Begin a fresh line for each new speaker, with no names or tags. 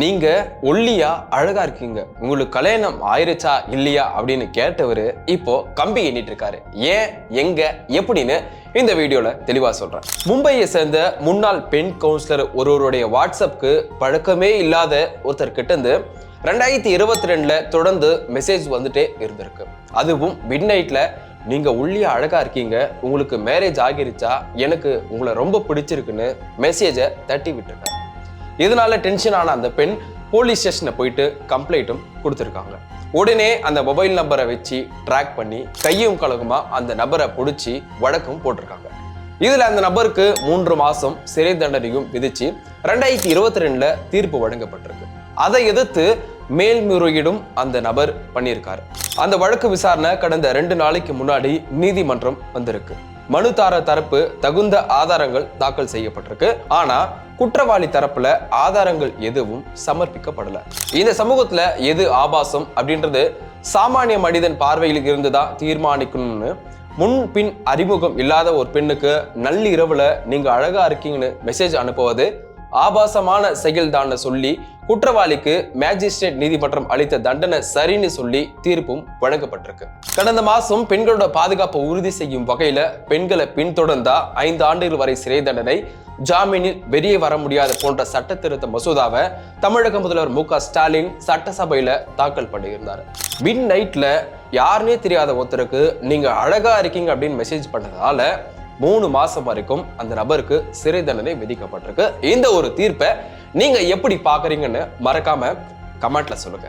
நீங்க ஒல்லியா அழகா இருக்கீங்க. உங்களுக்கு கல்யாணம் ஆயிருச்சா இல்லையா அப்படின்னு கேட்டவர் இப்போ கம்பி எண்ணிட்டு இருக்காரு ஏன் எங்க எப்படின்னு இந்த வீடியோல தெளிவா சொல்றேன். மும்பையை சேர்ந்த முன்னாள் பெண் கவுன்சிலர் ஒருவருடைய வாட்ஸ்அப்க்கு பழக்கமே இல்லாத ஒருத்தர் கிட்ட இருந்து ரெண்டாயிரத்தி இருபத்தி ரெண்டுல தொடர்ந்து மெசேஜ் வந்துட்டே இருந்திருக்கு. அதுவும் மிட் நைட்ல நீங்க ஒல்லியா அழகா இருக்கீங்க. உங்களுக்கு மேரேஜ் ஆகிருச்சா? எனக்கு உங்களை ரொம்ப பிடிச்சிருக்குன்னு மெசேஜை தட்டி விட்டுருக்கேன் இதனால டென்ஷன் ஆன அந்த பெண் போலீஸ் ஸ்டேஷனில் போயிட்டு கம்ப்ளைண்ட்டும் கொடுத்துருக்காங்க. உடனே அந்த மொபைல் நம்பரை வச்சு ட்ராக் பண்ணி கையும் கலகுமா அந்த நபரை பிடிச்சி வழக்கும் போட்டிருக்காங்க. இதில் அந்த நபருக்கு மூன்று மாதம் சிறை தண்டனையும் விதித்து ரெண்டாயிரத்தி இருபத்தி ரெண்டில் தீர்ப்பு வழங்கப்பட்டிருக்கு. அதை எதிர்த்து மேல்முறையீடும் அந்த நபர் பண்ணியிருக்காரு. அந்த வழக்கு விசாரணை கடந்த ரெண்டு நாளைக்கு முன்னாடி நீதிமன்றம் வந்திருக்கு. மனுதார தரப்பு தகுந்த ஆதாரங்கள் தாக்கல் செய்யப்பட்டிருக்கு. ஆனால் குற்றவாளி தரப்புல ஆதாரங்கள் எதுவும் சமர்ப்பிக்கப்படல. இந்த சமூகத்துல எது ஆபாசம் அப்படின்றது சாமானிய மனிதன் பார்வையில் இருந்துதான் தீர்மானிக்கணும்னு முன் பின் அறிமுகம் இல்லாத ஒரு பெண்ணுக்கு நள்ளிரவுல நீங்க அழகா இருக்கீங்கன்னு மெசேஜ் அனுப்புவது ஆபாசமான செயல்தான்னு சொல்லி குற்றவாளிக்கு மேஜிஸ்ட்ரேட் நீதிமன்றம் அளித்த தண்டனை சரின்னு சொல்லி தீர்ப்பும் வழங்கப்பட்டிருக்கு. கடந்த மாசம் பெண்களோட பாதுகாப்பை உறுதி செய்யும் வகையில பெண்களை பின்தொடர்ந்தா ஐந்து ஆண்டுகள் வரை சிறை தண்டனை ஜாமீனில் வெளியே வர முடியாத போன்ற சட்ட திருத்த மசோதாவை தமிழக முதல்வர் மு ஸ்டாலின் சட்டசபையில தாக்கல் பண்ணியிருந்தார். மிட் நைட்ல யாருனே தெரியாத ஒருத்தருக்கு நீங்க அழகா இருக்கீங்க அப்படின்னு மெசேஜ் பண்ணதால மூணு மாசம் வரைக்கும் அந்த நபருக்கு சிறை தண்டனை விதிக்கப்பட்டிருக்கு. இந்த ஒரு தீர்ப்பை நீங்க எப்படி பாக்குறீங்கன்னு மறக்காம கமெண்ட்ல சொல்லுங்க.